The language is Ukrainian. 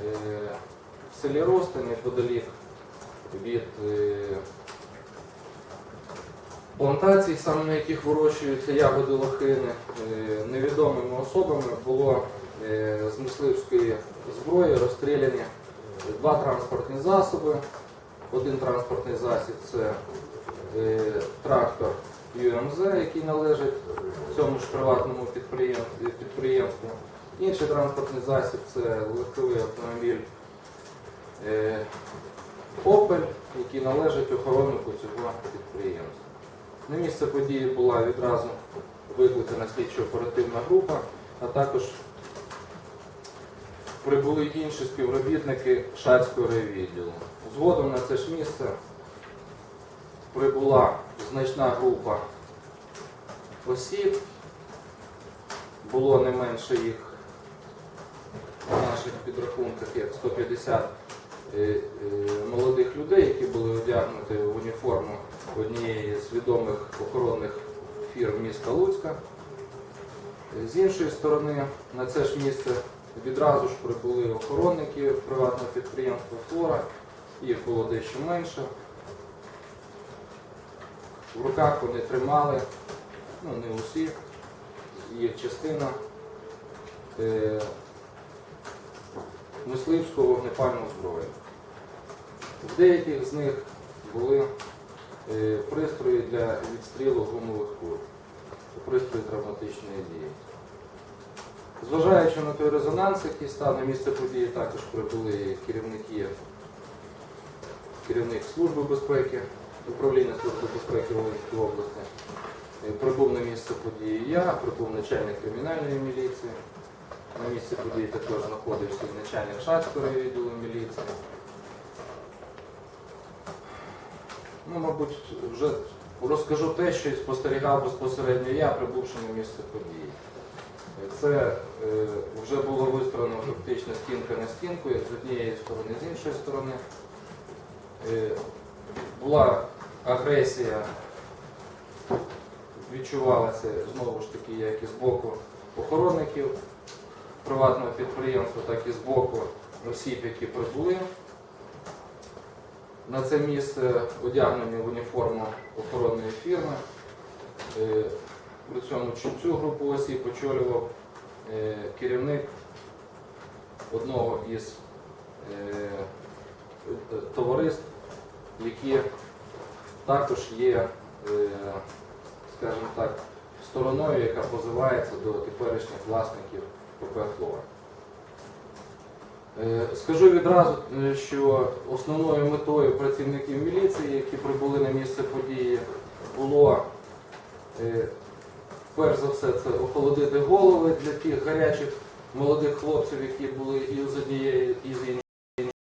Е, В селі Рости, неподалік від е, плантацій, саме на яких вирощуються ягоди лохини, е, невідомими особами було з мисливської зброї розстріляні два транспортні засоби. Один транспортний засіб це трактор ЮМЗ, який належить цьому ж приватному підприємству. Інший транспортний засіб це легковий автомобіль е, Opel, який належить охороннику цього підприємства. На місце події була відразу викликана слідчо-оперативна група, а також прибули інші співробітники Шацького райвідділу. Згодом на це ж місце прибула значна група осіб, було не менше їх наших підрахунках, як 150 е, е, молодих людей, які були одягнуті в уніформу однієї з відомих охоронних фірм міста Луцька. Е, З іншої сторони, на це ж місце відразу ж прибули охоронники приватного підприємства Флора, їх було дещо менше. В руках вони тримали, ну не усі, їх частина мисливського вогнепальну зброю. В деяких з них були е, пристрої для відстрілу гумових куль, пристрої травматичної дії. Зважаючи на той резонанс, який став на місце події, також прибули керівники, керівник Служби безпеки, управління Служби безпеки Волинської області. Е, Прибув на місце події я, прибув начальник кримінальної міліції. На місці події також знаходився начальник Шацького відділу міліції. Ну, мабуть, вже розкажу те, що спостерігав безпосередньо я, прибувши на місце події. Це е, вже було вистроєно фактично стінка на стінку, як з однієї сторони, з іншої сторони. Е, була агресія, відчувалася знову ж таки, як і з боку охоронників приватного підприємства, так і з боку осіб, які прибули. На це місце одягнені в уніформу охоронної фірми. Е, При цьому цю- групу осіб очолював е, керівник одного із е, товариств, які також є, скажімо так, стороною, яка позивається до теперішніх власників «Флора». Е, Скажу відразу, е, що основною метою працівників міліції, які прибули на місце події, було е, перш за все це охолодити голови для тих гарячих молодих хлопців, які були і з однієї, і з іншої